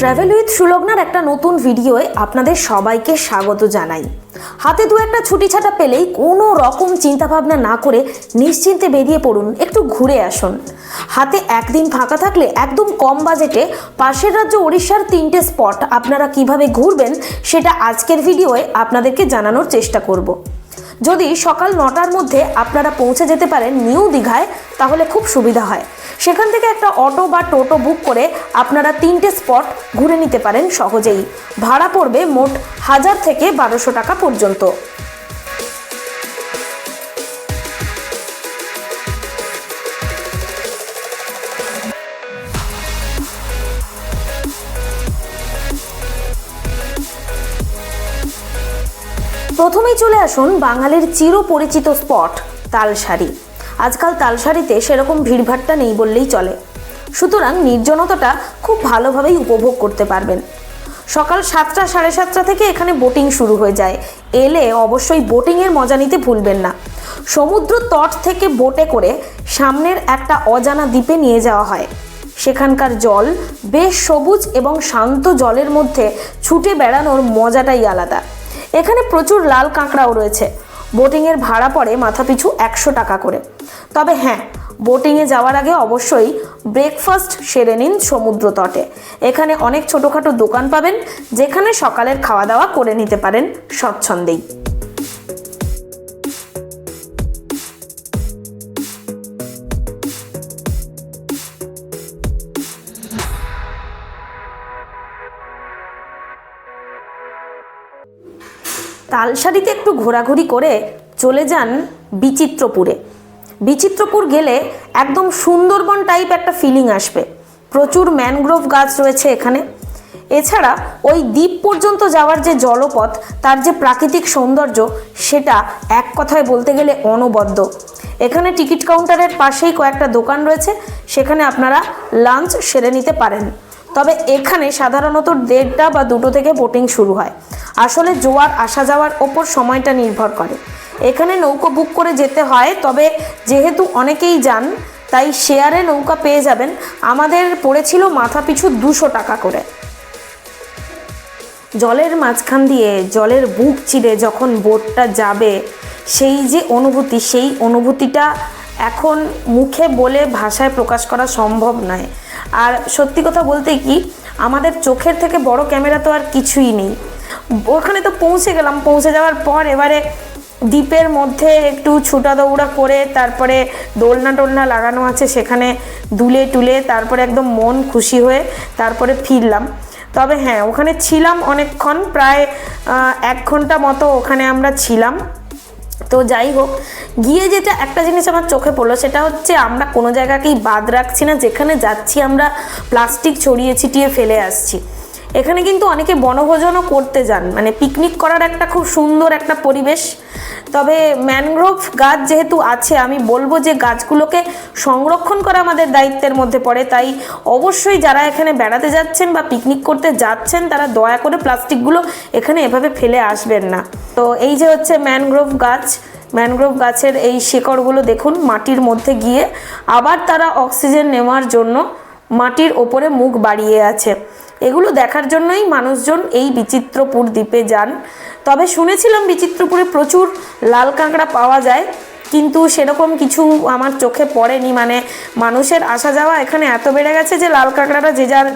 Travel with সুলগ্নার একটা নতুন ভিডিওয়ে আপনাদের সবাইকে স্বাগত জানাই। হাতে দু একটা ছুটি ছাটা পেলেই কোনো রকম চিন্তাভাবনা না করে নিশ্চিন্তে বেরিয়ে পড়ুন, একটু ঘুরে আসুন। হাতে একদিন ফাঁকা থাকলে একদম কম বাজেটে পাশের রাজ্য ওড়িশার তিনটে স্পট আপনারা কীভাবে ঘুরবেন সেটা আজকের ভিডিওয়ে আপনাদেরকে জানানোর চেষ্টা করব। যদি সকাল নটার মধ্যে আপনারা পৌঁছে যেতে পারেন নিউ দীঘায়, তাহলে খুব সুবিধা হয়। সেখান থেকে একটা অটো বা টোটো বুক করে আপনারা তিনটে স্পট ঘুরে নিতে পারেন সহজেই। ভাড়া পড়বে মোট হাজার থেকে বারোশো টাকা পর্যন্ত। প্রথমেই চলে আসুন বাঙালির চিরপরিচিত স্পট, তালশাড়ি। আজকাল তালশাড়িতে সেরকম ভিড়ভাট্টা নেই বললেই চলে। সুতরাং নির্জনতাটা খুব ভালোভাবেই উপভোগ করতে পারবেন। সকাল সাতটা সাড়ে সাতটা থেকে এখানে বোটিং শুরু হয়ে যায়। এলে অবশ্যই বোটিংয়ের মজা নিতে ভুলবেন না। সমুদ্র তট থেকে বোটে করে সামনের একটা অজানা দ্বীপে নিয়ে যাওয়া হয়। সেখানকার জল বেশ সবুজ এবং শান্ত জলের মধ্যে ছুটে বেড়ানোর মজাটাই আলাদা। এখানে প্রচুর লাল কাঁকড়াও রয়েছে। বোটিংয়ের ভাড়া পড়ে মাথাপিছু একশো টাকা করে। তবে হ্যাঁ বোটিংয়ে যাওয়ার আগে অবশ্যই ব্রেকফাস্ট সেরে নিন সমুদ্র তটে। এখানে অনেক ছোটোখাটো দোকান পাবেন, যেখানে সকালের খাওয়া দাওয়া করে নিতে পারেন স্বচ্ছন্দেই। তালসারিতে একটু ঘোরাঘুরি করে চলে যান বিচিত্রপুরে। বিচিত্রপুর গেলে একদম সুন্দরবন টাইপ একটা ফিলিং আসবে। প্রচুর ম্যানগ্রোভ গাছ রয়েছে এখানে। এছাড়া ওই দ্বীপ পর্যন্ত যাওয়ার যে জলপথ, তার যে প্রাকৃতিক সৌন্দর্য, সেটা এক কথায় বলতে গেলে অনবদ্য। এখানে টিকিট কাউন্টারের পাশেই কয়েকটা দোকান রয়েছে, সেখানে আপনারা লাঞ্চ সেরে নিতে পারেন। তবে এখানে সাধারণত দেড়টা বা দুটো থেকে বোটিং শুরু হয়। আসলে জোয়ার আসা যাওয়ার ওপর সময়টা নির্ভর করে। এখানে নৌকো বুক করে যেতে হয়, তবে যেহেতু অনেকেই যান, তাই শেয়ারে নৌকা পেয়ে যাবেন। আমাদের পড়েছিল মাথা পিছু দুশো টাকা করে। জলের মাঝখান দিয়ে, জলের বুক চিরে যখন বোটটা যাবে, সেই যে অনুভূতি, সেই অনুভূতিটা এখন মুখে বলে ভাষায় প্রকাশ করা সম্ভব নয়। আর সত্যি কথা বলতে কি, আমাদের চোখের থেকে বড় ক্যামেরা তো আর কিছুই নেই। ওখানে তো পৌঁছে গেলাম। পৌঁছে যাওয়ার পর এবারে দ্বীপের মধ্যে একটু ছুটা দৌড়া করে তারপরে দোলনা টোলনা লাগানো আছে সেখানে দুলে টুলে তারপরে একদম মন খুশি হয়ে তারপরে ফিরলাম। তবে হ্যাঁ ওখানে ছিলাম অনেকক্ষণ, প্রায় এক ঘণ্টা মতো ওখানে আমরা ছিলাম। তো যাই হোক, গিয়ে যেটা একটা জিনিস আমার চোখে পড়ল সেটা হচ্ছে আমরা কোনো জায়গাকেই বাদ রাখছি না, যেখানে যাচ্ছি আমরা প্লাস্টিক ছড়িয়ে ছিটিয়ে ফেলে আসছি। এখানে কিন্তু অনেকে বনভোজনও করতে যান। মানে পিকনিক করার একটা খুব সুন্দর একটা পরিবেশ। তবে ম্যানগ্রোভ গাছ যেহেতু আছে, আমি বলব যে গাছগুলোকে সংরক্ষণ করা আমাদের দায়িত্বের মধ্যে পড়ে। তাই অবশ্যই যারা এখানে বেড়াতে যাচ্ছেন বা পিকনিক করতে যাচ্ছেন, তারা দয়া করে প্লাস্টিকগুলো এখানে এভাবে ফেলে আসবেন না। তো এই যে হচ্ছে ম্যানগ্রোভ গাছ ম্যানগ্রোভ গাছের এই শিকড়গুলো দেখুন মাটির মধ্যে গিয়ে। আবার তারা অক্সিজেন নেওয়ার জন্য মাটির ওপরে মুখ বাড়িয়ে আছে। এগুলো দেখার জন্যই মানুষজন এই বিচিত্রপুর দ্বীপে যান। তবে শুনেছিলাম বিচিত্রপুরে প্রচুর লাল কাঁকড়া পাওয়া যায়, কিন্তু সেরকম কিছু আমার চোখে পড়েনি। মানে মানুষের আসা যাওয়া এখানে এত বেড়ে গেছে যে লাল কাঁকড়াটা যে যার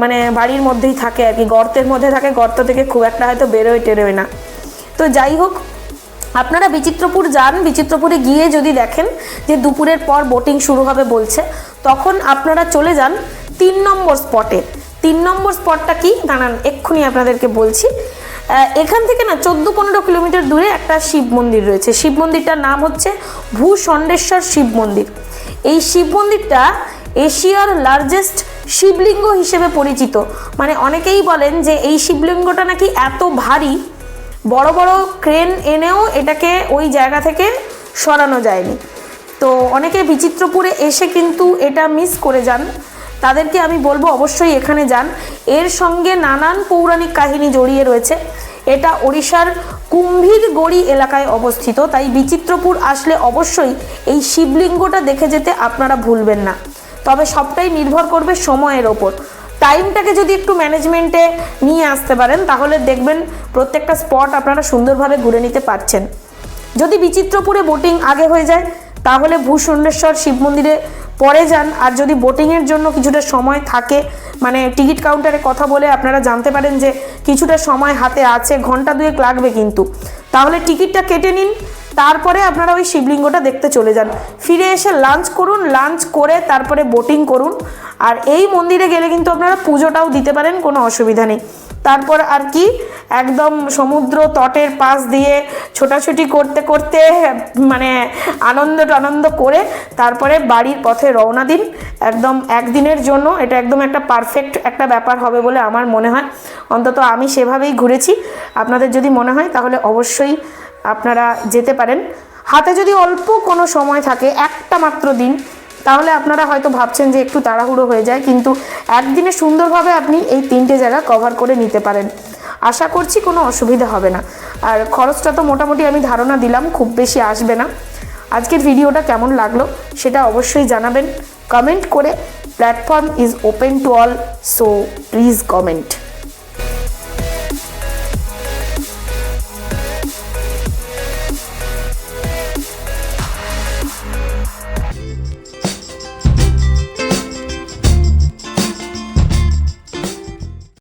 মানে বাড়ির মধ্যেই থাকে আর কি, গর্তের মধ্যে থাকে, গর্ত থেকে খুব একটা হয়তো বেরোয় টেরোয় না। তো যাই হোক, আপনারা বিচিত্রপুর যান, বিচিত্রপুরে গিয়ে যদি দেখেন যে দুপুরের পর বোটিং শুরু হবে বলছে, তখন আপনারা চলে যান তিন নম্বর স্পটে তিন নম্বর স্পটটা কি? দাঁড়ান, এক্ষুনি আপনাদেরকে বলছি। এখান থেকে না, চোদ্দ পনেরো কিলোমিটার দূরে একটা শিব মন্দির রয়েছে। শিব মন্দিরটার নাম হচ্ছে ভূষণ্ডেশ্বর শিব মন্দির। এই শিব মন্দিরটা এশিয়ার লার্জেস্ট শিবলিঙ্গ হিসেবে পরিচিত। মানে অনেকেই বলেন যে এই শিবলিঙ্গটা নাকি এত ভারী, বড় বড় ক্রেন এনেও এটাকে ওই জায়গা থেকে সরানো যায়নি। তো অনেকে বিচিত্রপুরে এসে কিন্তু এটা মিস করে যান। তাদেরকে আমি বলব অবশ্যই এখানে যান। এর সঙ্গে নানান পৌরাণিক কাহিনী জড়িয়ে রয়েছে। এটা ওড়িশার কুম্ভীর গড়ি এলাকায় অবস্থিত, তাই বিচিত্রপুর আসলে অবশ্যই এই শিবলিঙ্গটা দেখে যেতে আপনারা ভুলবেন না। তবে সবটাই নির্ভর করবে সময়ের ওপর। টাইমটাকে যদি একটু ম্যানেজমেন্টে নিয়ে আসতে পারেন, তাহলে দেখবেন প্রত্যেকটা স্পট আপনারা সুন্দরভাবে ঘুরে নিতে পারছেন। যদি বিচিত্রপুরে বোটিং আগে হয়ে যায়, তাহলে ভূষণ্ডেশ্বর শিব মন্দিরে পরে যান। আর যদি বোটিংয়ের জন্য কিছুটা সময় থাকে মানে টিকিট কাউন্টারে কথা বলে আপনারা জানতে পারেন যে কিছুটা সময় হাতে আছে, ঘণ্টা দুয়েক লাগবে কিন্তু। তাহলে টিকিটটা কেটে নিন, তারপরে আপনারা ওই শিবলিঙ্গটা দেখতে চলে যান। ফিরে এসে লাঞ্চ করুন, লাঞ্চ করে তারপরে বোটিং করুন। আর এই মন্দিরে গেলে কিন্তু আপনারা পুজোটাও দিতে পারেন, কোনো অসুবিধা নেই। তারপর আর কি একদম সমুদ্র তটের পাশ দিয়ে ছোটাছুটি করতে করতে মানে আনন্দ টানন্দ করে তারপরে বাড়ির পথে রওনা দিন। একদম একদিনের জন্য এটা একদম একটা পারফেক্ট একটা ব্যাপার হবে বলে আমার মনে হয়। অন্তত আমি সেভাবেই ঘুরেছি। আপনাদের যদি মনে হয় তাহলে অবশ্যই আপনারা যেতে পারেন। হাতে যদি অল্প কোনো সময় থাকে, একটা মাত্র দিন তাহলে আপনারা হয়তো ভাবছেন যে একটু তাড়াহুড়ো হয়ে যায়, কিন্তু একদিনে সুন্দরভাবে আপনি এই তিনটে জায়গা কভার করে নিতে পারেন। আশা করছি কোনো অসুবিধা হবে না। আর খরচটা তো মোটামুটি আমি ধারণা দিলাম, খুব বেশি আসবে না। আজকের ভিডিওটা কেমন লাগল সেটা অবশ্যই জানাবেন। কমেন্ট করে platform is open to all so please comment